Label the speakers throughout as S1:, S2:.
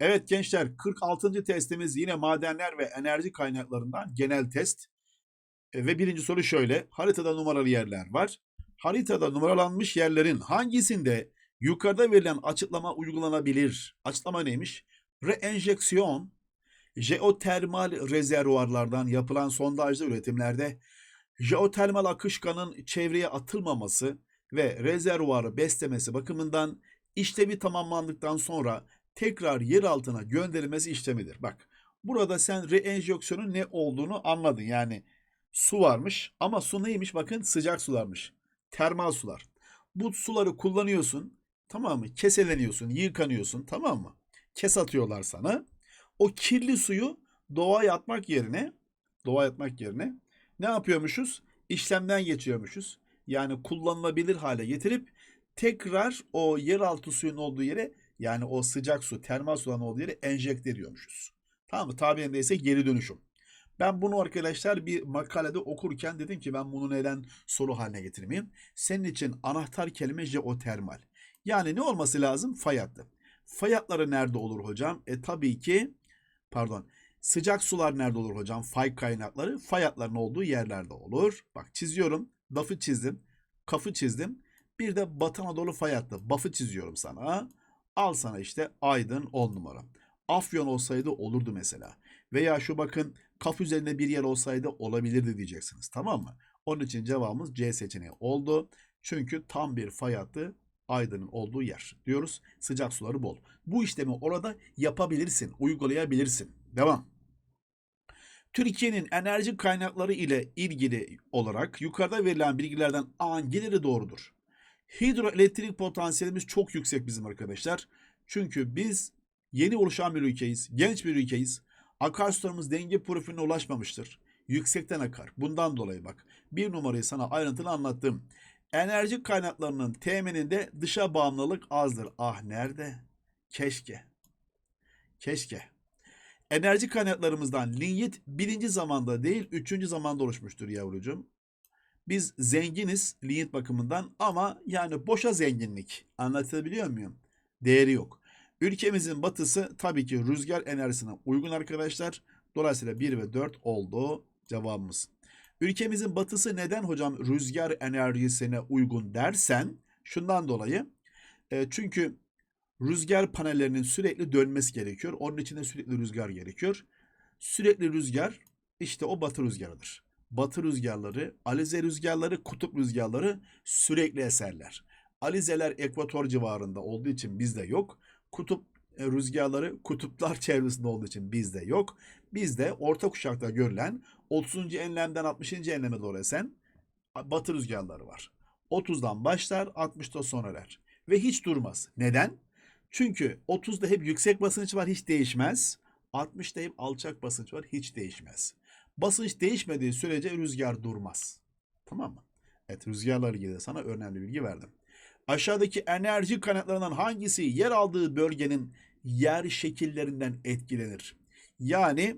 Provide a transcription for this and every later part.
S1: Evet gençler 46. testimiz yine madenler ve enerji kaynaklarından genel test. E, Ve birinci soru şöyle. Haritada numaralı yerler var. Haritada numaralanmış yerlerin hangisinde yukarıda verilen açıklama uygulanabilir? Açıklama neymiş? Reenjeksiyon, jeotermal rezervuarlardan yapılan sondajlı üretimlerde jeotermal akışkanın çevreye atılmaması ve rezervuarı beslemesi bakımından işlevi tamamlandıktan sonra tekrar yer altına gönderilmesi işlemidir. Bak burada sen reenjeksiyonun ne olduğunu anladın. Yani su varmış ama su neymiş bakın sıcak sularmış. Termal sular. Bu suları kullanıyorsun tamam mı? Keseleniyorsun, yıkanıyorsun tamam mı? Kes atıyorlar sana. O kirli suyu doğaya atmak yerine doğaya atmak yerine ne yapıyormuşuz? İşlemden geçiyormuşuz. Yani kullanılabilir hale getirip tekrar o yeraltı suyun olduğu yere yani o sıcak su, termal suların olduğu yere enjekte ediyormuşuz. Tamam mı? Tabirinde ise geri dönüşüm. Ben bunu arkadaşlar bir makalede okurken dedim ki ben bunu neden soru haline getirmeyeyim. Senin için anahtar kelime jeotermal. Yani ne olması lazım? Fay hattı. Fay hatları nerede olur hocam? E tabii ki pardon sıcak sular nerede olur hocam? Fay kaynakları fay hatlarının olduğu yerlerde olur. Bak çiziyorum. Dafı çizdim. Kafı çizdim. Bir de Batı Anadolu fay hattı. Bafı çiziyorum sana. Al sana işte Aydın 10 numara. Afyon olsaydı olurdu mesela. Veya şu bakın kaf üzerinde bir yer olsaydı olabilirdi diyeceksiniz. Tamam mı? Onun için cevabımız C seçeneği oldu. Çünkü tam bir fay hattı Aydın'ın olduğu yer diyoruz. Sıcak suları bol. Bu işlemi orada yapabilirsin, uygulayabilirsin. Devam. Türkiye'nin enerji kaynakları ile ilgili olarak yukarıda verilen bilgilerden hangileri doğrudur? Hidroelektrik potansiyelimiz çok yüksek bizim arkadaşlar. Çünkü biz yeni oluşan bir ülkeyiz, genç bir ülkeyiz. Akarsularımız denge profiline ulaşmamıştır. Yüksekten akar. Bundan dolayı bak bir numarayı sana ayrıntılı anlattım. Enerji kaynaklarının temininde dışa bağımlılık azdır. Ah nerede? Keşke. Keşke. Enerji kaynaklarımızdan linyit birinci zamanda değil üçüncü zamanda oluşmuştur yavrucuğum. Biz zenginiz linyit bakımından ama yani boşa zenginlik. Anlatabiliyor muyum? Değeri yok. Ülkemizin batısı tabii ki rüzgar enerjisine uygun arkadaşlar. Dolayısıyla 1 ve 4 oldu cevabımız. Ülkemizin batısı neden hocam rüzgar enerjisine uygun dersen şundan dolayı. E, çünkü rüzgar panellerinin sürekli dönmesi gerekiyor. Onun için de sürekli rüzgar gerekiyor. Sürekli rüzgar işte o batı rüzgarıdır. Batı rüzgarları, alize rüzgarları, kutup rüzgarları sürekli eserler. Alizeler ekvator civarında olduğu için bizde yok. Kutup e, rüzgarları kutuplar çevresinde olduğu için bizde yok. Bizde orta kuşakta görülen 30. enlemden 60. enleme doğru esen batı rüzgarları var. 30'dan başlar 60'da sona. Ve hiç durmaz. Neden? Çünkü 30'da hep yüksek basınç var hiç değişmez. 60'da hep alçak basınç var hiç değişmez. Basınç değişmediği sürece rüzgar durmaz. Tamam mı? Evet rüzgarla ilgili de sana önemli bilgi verdim. Aşağıdaki enerji kaynaklarından hangisi yer aldığı bölgenin yer şekillerinden etkilenir? Yani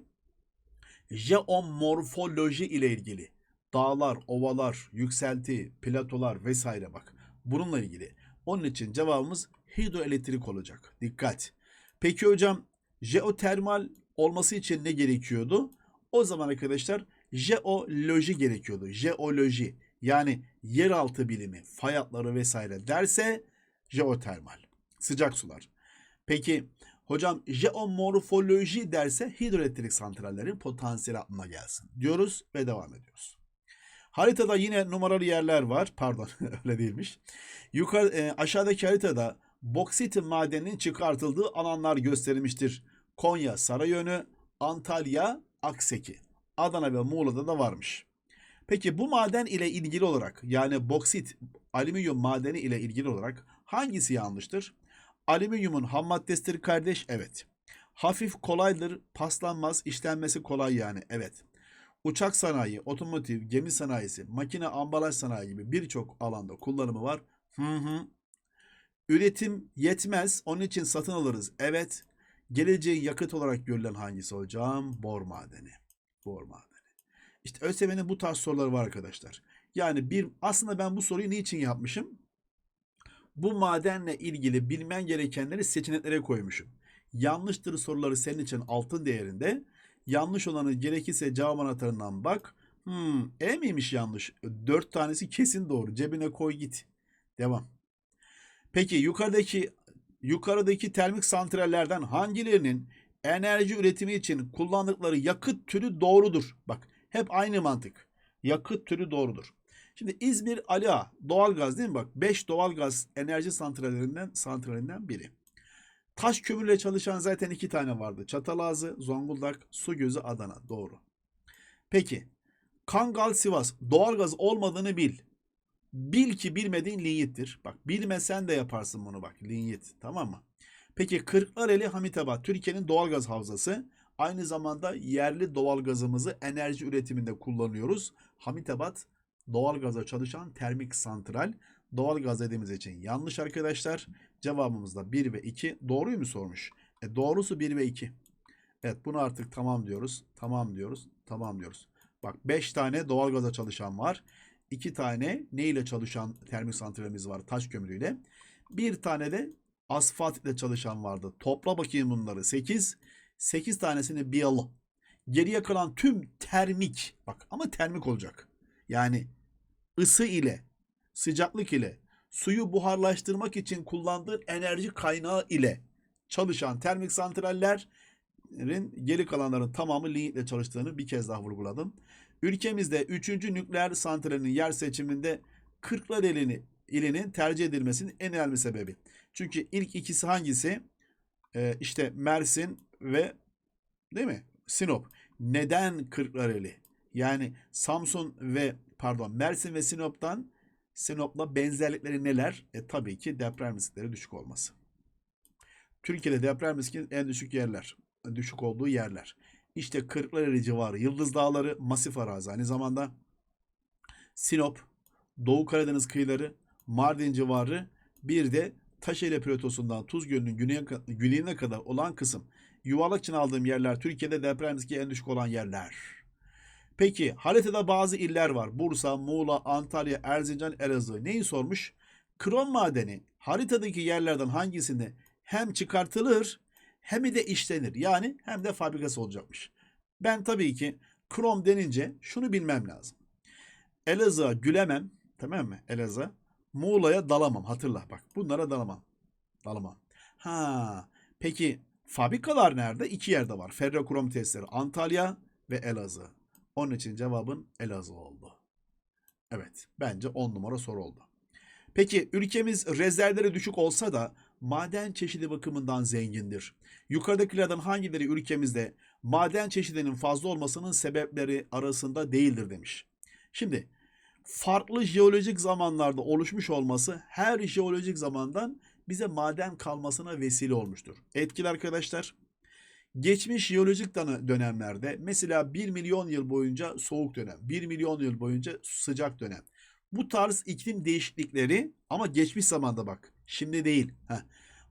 S1: jeomorfoloji ile ilgili dağlar, ovalar, yükselti, platolar vesaire bak. Bununla ilgili. Onun için cevabımız hidroelektrik olacak. Dikkat. Peki hocam jeotermal olması için ne gerekiyordu? O zaman arkadaşlar jeoloji gerekiyordu. Jeoloji yani yeraltı bilimi, fay hatları vesaire derse jeotermal. Sıcak sular. Peki hocam jeomorfoloji derse hidroelektrik santrallerin potansiyeli aklına gelsin diyoruz ve devam ediyoruz. Haritada yine numaralı yerler var. Pardon öyle değilmiş. Yukarı e, aşağıdaki haritada boksit madeninin çıkartıldığı alanlar gösterilmiştir. Konya Sarayönü, Antalya Akseki. Adana ve Muğla'da da varmış. Peki bu maden ile ilgili olarak yani boksit, alüminyum madeni ile ilgili olarak hangisi yanlıştır? Alüminyumun ham maddesidir kardeş. Evet. Hafif kolaydır, paslanmaz, işlenmesi kolay yani. Evet. Uçak sanayi, otomotiv, gemi sanayisi, makine ambalaj sanayi gibi birçok alanda kullanımı var. Hı hı. Üretim yetmez. Onun için satın alırız. Evet. Geleceğin yakıt olarak görülen hangisi hocam? Bor madeni. Bor madeni. İşte ÖSYM'nin bu tarz soruları var arkadaşlar. Yani bir aslında ben bu soruyu niçin yapmışım? Bu madenle ilgili bilmen gerekenleri seçeneklere koymuşum. Yanlıştır soruları senin için altın değerinde. Yanlış olanı gerekirse cevap anahtarından bak. Hmm, E miymiş yanlış? Dört tanesi kesin doğru. Cebine koy git. Devam. Peki yukarıdaki yukarıdaki termik santrallerden hangilerinin enerji üretimi için kullandıkları yakıt türü doğrudur? Bak hep aynı mantık. Yakıt türü doğrudur. Şimdi İzmir Ali Ağa doğalgaz değil mi? Bak 5 doğalgaz enerji santrallerinden santralinden biri. Taş kömürle çalışan zaten iki tane vardı. Çatalazı, Zonguldak, Sugözü, Adana. Doğru. Peki. Kangal, Sivas. Doğalgaz olmadığını bil. Bil ki bilmediğin linyittir. Bak bilmesen de yaparsın bunu bak. Linyit. Tamam mı? Peki Kırklareli Hamitaba Türkiye'nin doğalgaz havzası. Aynı zamanda yerli doğalgazımızı enerji üretiminde kullanıyoruz. Hamitabat doğalgaza çalışan termik santral. Doğalgaz dediğimiz için yanlış arkadaşlar. Cevabımız da 1 ve 2. Doğruyu mu sormuş? E doğrusu 1 ve 2. Evet bunu artık tamam diyoruz. Tamam diyoruz. Tamam diyoruz. Bak 5 tane doğalgaza çalışan var. 2 tane ne ile çalışan termik santralimiz var taş kömürüyle. Bir tane de asfalt ile çalışan vardı. Topla bakayım bunları. 8. 8 tanesini bir al. Geriye kalan tüm termik. Bak ama termik olacak. Yani ısı ile, sıcaklık ile, suyu buharlaştırmak için kullandığın enerji kaynağı ile çalışan termik santrallerin geri kalanların tamamı lignitle çalıştığını bir kez daha vurguladım. Ülkemizde 3. nükleer santralinin yer seçiminde Kırklareli ilinin tercih edilmesinin en önemli sebebi. Çünkü ilk ikisi hangisi? Ee, işte Mersin ve değil mi? Sinop. Neden Kırklareli? Yani Samsun ve pardon Mersin ve Sinop'tan Sinop'la benzerlikleri neler? E tabii ki deprem riskleri düşük olması. Türkiye'de deprem riski en düşük yerler. Düşük olduğu yerler. İşte Kırklareli civarı, Yıldız Dağları, masif arazi. Aynı zamanda Sinop, Doğu Karadeniz kıyıları, Mardin civarı, bir de Taşeli platosundan Tuz Gölü'nün güneye, güneyine kadar olan kısım. Yuvarlak için aldığım yerler Türkiye'de deprem riski en düşük olan yerler. Peki haritada bazı iller var. Bursa, Muğla, Antalya, Erzincan, Elazığ. Neyi sormuş? Krom madeni haritadaki yerlerden hangisinde hem çıkartılır hem de işlenir. Yani hem de fabrikası olacakmış. Ben tabii ki krom denince şunu bilmem lazım. Elazığ'a gülemem. Tamam mı? Elazığ. Muğla'ya dalamam. Hatırla bak. Bunlara dalamam. Dalamam. Ha. Peki fabrikalar nerede? İki yerde var. Ferrokrom testleri Antalya ve Elazığ. Onun için cevabın Elazığ oldu. Evet. Bence 10 numara soru oldu. Peki ülkemiz rezervleri düşük olsa da maden çeşidi bakımından zengindir. Yukarıdakilerden hangileri ülkemizde maden çeşidinin fazla olmasının sebepleri arasında değildir demiş. Şimdi farklı jeolojik zamanlarda oluşmuş olması her jeolojik zamandan bize maden kalmasına vesile olmuştur. Etkili arkadaşlar. Geçmiş jeolojik dönemlerde mesela 1 milyon yıl boyunca soğuk dönem, 1 milyon yıl boyunca sıcak dönem. Bu tarz iklim değişiklikleri ama geçmiş zamanda bak. Şimdi değil. Heh.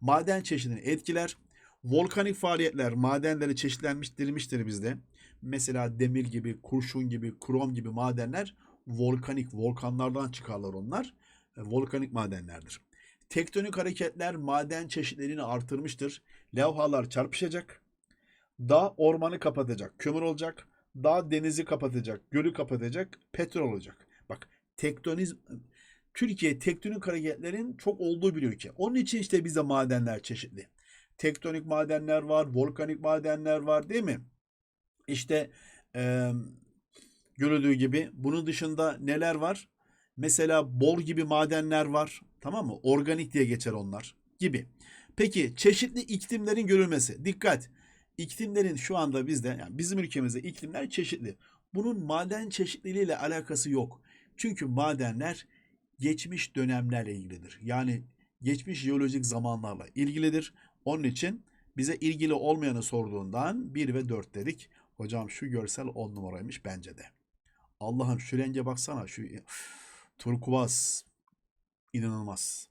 S1: Maden çeşidini etkiler. Volkanik faaliyetler madenleri çeşitlenmiştirmiştir bizde. Mesela demir gibi, kurşun gibi, krom gibi madenler volkanik, volkanlardan çıkarlar onlar. E, volkanik madenlerdir. Tektonik hareketler maden çeşitlerini artırmıştır. Levhalar çarpışacak. Dağ ormanı kapatacak, kömür olacak. Dağ denizi kapatacak, gölü kapatacak, petrol olacak. Bak tektonizm Türkiye tektonik hareketlerin çok olduğu bir ülke. Onun için işte bize madenler çeşitli. Tektonik madenler var, volkanik madenler var değil mi? İşte e, görüldüğü gibi bunun dışında neler var? Mesela bor gibi madenler var. Tamam mı? Organik diye geçer onlar gibi. Peki çeşitli iklimlerin görülmesi. Dikkat. İklimlerin şu anda bizde yani bizim ülkemizde iklimler çeşitli. Bunun maden çeşitliliğiyle alakası yok. Çünkü madenler geçmiş dönemlerle ilgilidir. Yani geçmiş jeolojik zamanlarla ilgilidir. Onun için bize ilgili olmayanı sorduğundan 1 ve 4 dedik. Hocam şu görsel 10 numaraymış bence de. Allah'ım şu renge baksana şu turkuaz inanılmaz.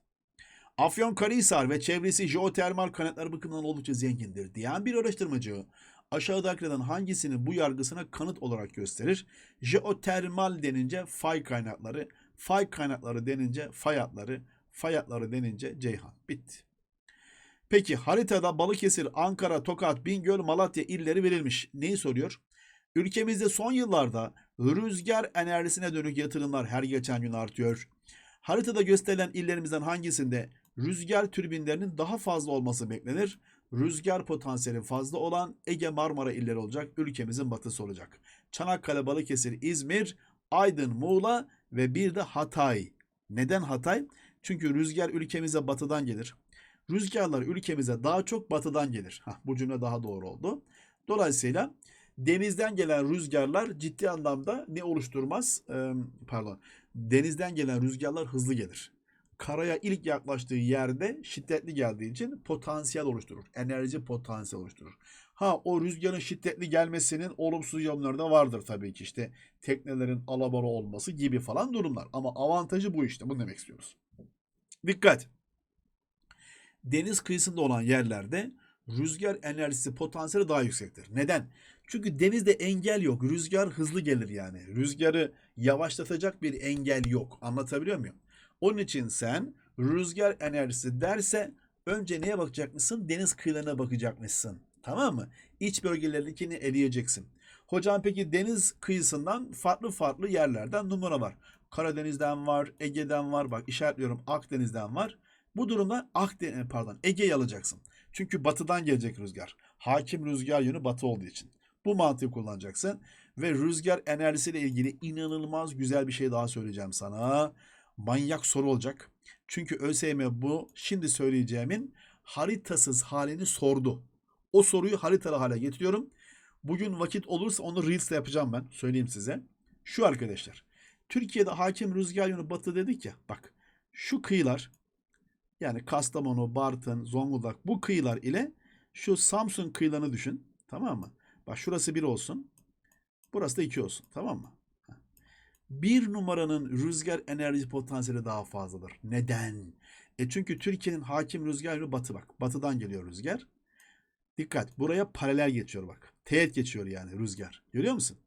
S1: Afyonkarahisar ve çevresi jeotermal kaynaklar bakımından oldukça zengindir diyen bir araştırmacı aşağıdakilerden hangisini bu yargısına kanıt olarak gösterir? Jeotermal denince fay kaynakları, fay kaynakları denince fay hatları, fay hatları denince ceyhan. Bitti. Peki haritada Balıkesir, Ankara, Tokat, Bingöl, Malatya illeri verilmiş. Neyi soruyor? Ülkemizde son yıllarda rüzgar enerjisine dönük yatırımlar her geçen gün artıyor. Haritada gösterilen illerimizden hangisinde rüzgar türbinlerinin daha fazla olması beklenir? Rüzgar potansiyeli fazla olan Ege Marmara illeri olacak. Ülkemizin batısı olacak. Çanakkale, Balıkesir, İzmir, Aydın, Muğla ve bir de Hatay. Neden Hatay? Çünkü rüzgar ülkemize batıdan gelir. Rüzgarlar ülkemize daha çok batıdan gelir. Hah, bu cümle daha doğru oldu. Dolayısıyla denizden gelen rüzgarlar ciddi anlamda ne oluşturmaz? Ee, pardon. Denizden gelen rüzgarlar hızlı gelir. Karaya ilk yaklaştığı yerde şiddetli geldiği için potansiyel oluşturur. Enerji potansiyel oluşturur. Ha o rüzgarın şiddetli gelmesinin olumsuz yanları da vardır tabii ki işte teknelerin alabora olması gibi falan durumlar. Ama avantajı bu işte. Bunu demek istiyoruz. Dikkat! Deniz kıyısında olan yerlerde rüzgar enerjisi potansiyeli daha yüksektir. Neden? Çünkü denizde engel yok. Rüzgar hızlı gelir yani. Rüzgarı yavaşlatacak bir engel yok. Anlatabiliyor muyum? Onun için sen rüzgar enerjisi derse önce neye bakacakmışsın? Deniz kıyılarına bakacakmışsın. Tamam mı? İç bölgelerindekini eleyeceksin. Hocam peki deniz kıyısından farklı farklı yerlerden numara var. Karadeniz'den var, Ege'den var. Bak işaretliyorum Akdeniz'den var. Bu durumda Akdeniz pardon Ege'yi alacaksın. Çünkü batıdan gelecek rüzgar. Hakim rüzgar yönü batı olduğu için. Bu mantığı kullanacaksın. Ve rüzgar enerjisiyle ilgili inanılmaz güzel bir şey daha söyleyeceğim sana. Manyak soru olacak. Çünkü ÖSYM bu şimdi söyleyeceğimin haritasız halini sordu. O soruyu haritalı hale getiriyorum. Bugün vakit olursa onu Reels'te yapacağım ben. Söyleyeyim size. Şu arkadaşlar. Türkiye'de hakim rüzgar yönü batı dedik ya. Bak şu kıyılar yani Kastamonu, Bartın, Zonguldak bu kıyılar ile şu Samsun kıyılarını düşün. Tamam mı? Bak şurası bir olsun. Burası da iki olsun. Tamam mı? Bir numaranın rüzgar enerji potansiyeli daha fazladır. Neden? E çünkü Türkiye'nin hakim rüzgar yönü batı bak. Batıdan geliyor rüzgar. Dikkat. Buraya paralel geçiyor bak. Teğet geçiyor yani rüzgar. Görüyor musun?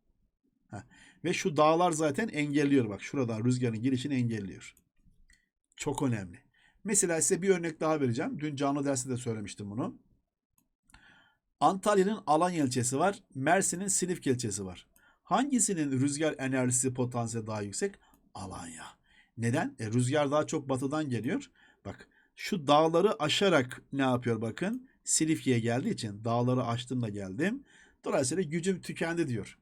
S1: Heh. Ve şu dağlar zaten engelliyor bak. Şuradan rüzgarın girişini engelliyor. Çok önemli. Mesela size bir örnek daha vereceğim. Dün canlı derste de söylemiştim bunu. Antalya'nın Alanya ilçesi var. Mersin'in Silifke ilçesi var. Hangisinin rüzgar enerjisi potansiyeli daha yüksek? Alanya. Neden? E, rüzgar daha çok batıdan geliyor. Bak şu dağları aşarak ne yapıyor bakın. Silifke'ye geldiği için dağları aştım da geldim. Dolayısıyla gücüm tükendi diyor.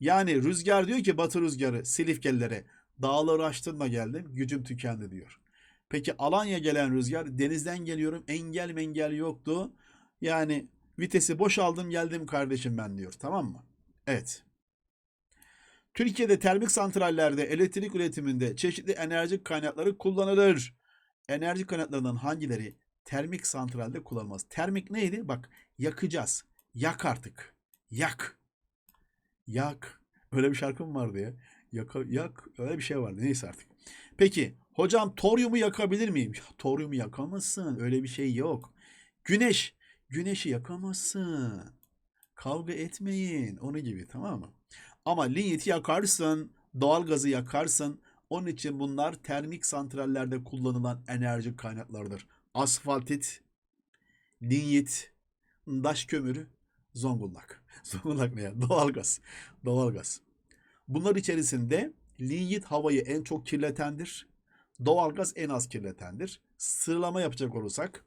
S1: Yani rüzgar diyor ki batı rüzgarı Silifkelilere dağları aştım da geldim gücüm tükendi diyor. Peki Alanya gelen rüzgar denizden geliyorum engel mengel yoktu. Yani vitesi boşaldım geldim kardeşim ben diyor tamam mı? Evet. Türkiye'de termik santrallerde elektrik üretiminde çeşitli enerji kaynakları kullanılır. Enerji kaynaklarından hangileri termik santralde kullanılmaz? Termik neydi? Bak yakacağız. Yak artık. Yak. Yak. Öyle bir şarkı mı vardı ya? Yak, yak. Öyle bir şey vardı. Neyse artık. Peki hocam toryumu yakabilir miyim? Ya, toryumu yakamazsın. Öyle bir şey yok. Güneş. Güneşi yakamazsın. Kavga etmeyin. Onu gibi tamam mı? Ama linyiti yakarsın, doğalgazı yakarsın. Onun için bunlar termik santrallerde kullanılan enerji kaynaklarıdır. Asfaltit, linyit, daş kömürü, Zonguldak. Zonguldak ne ya? Doğalgaz. Doğalgaz. Bunlar içerisinde linyit havayı en çok kirletendir. Doğalgaz en az kirletendir. Sıralama yapacak olursak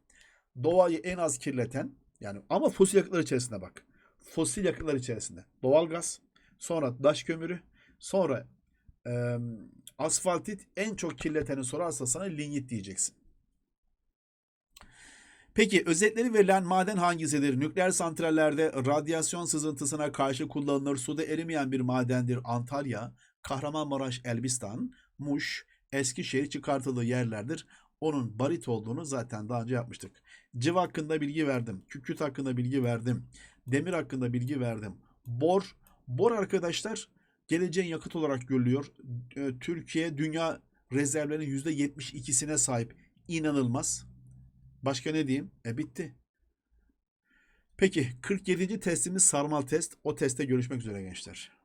S1: doğayı en az kirleten yani ama fosil yakıtlar içerisinde bak. Fosil yakıtlar içerisinde doğalgaz, sonra daş kömürü, sonra e, asfaltit en çok kirleteni sorarsa sana linyit diyeceksin. Peki özetleri verilen maden hangisidir? Nükleer santrallerde radyasyon sızıntısına karşı kullanılır. Suda erimeyen bir madendir. Antalya, Kahramanmaraş, Elbistan, Muş, Eskişehir çıkartıldığı yerlerdir. Onun barit olduğunu zaten daha önce yapmıştık. Civ hakkında bilgi verdim. Kükürt hakkında bilgi verdim. Demir hakkında bilgi verdim. Bor, bor arkadaşlar geleceğin yakıt olarak görülüyor. Ee, Türkiye dünya rezervlerinin %72'sine sahip. İnanılmaz. Başka ne diyeyim? E bitti. Peki 47. testimiz sarmal test. O testte görüşmek üzere gençler.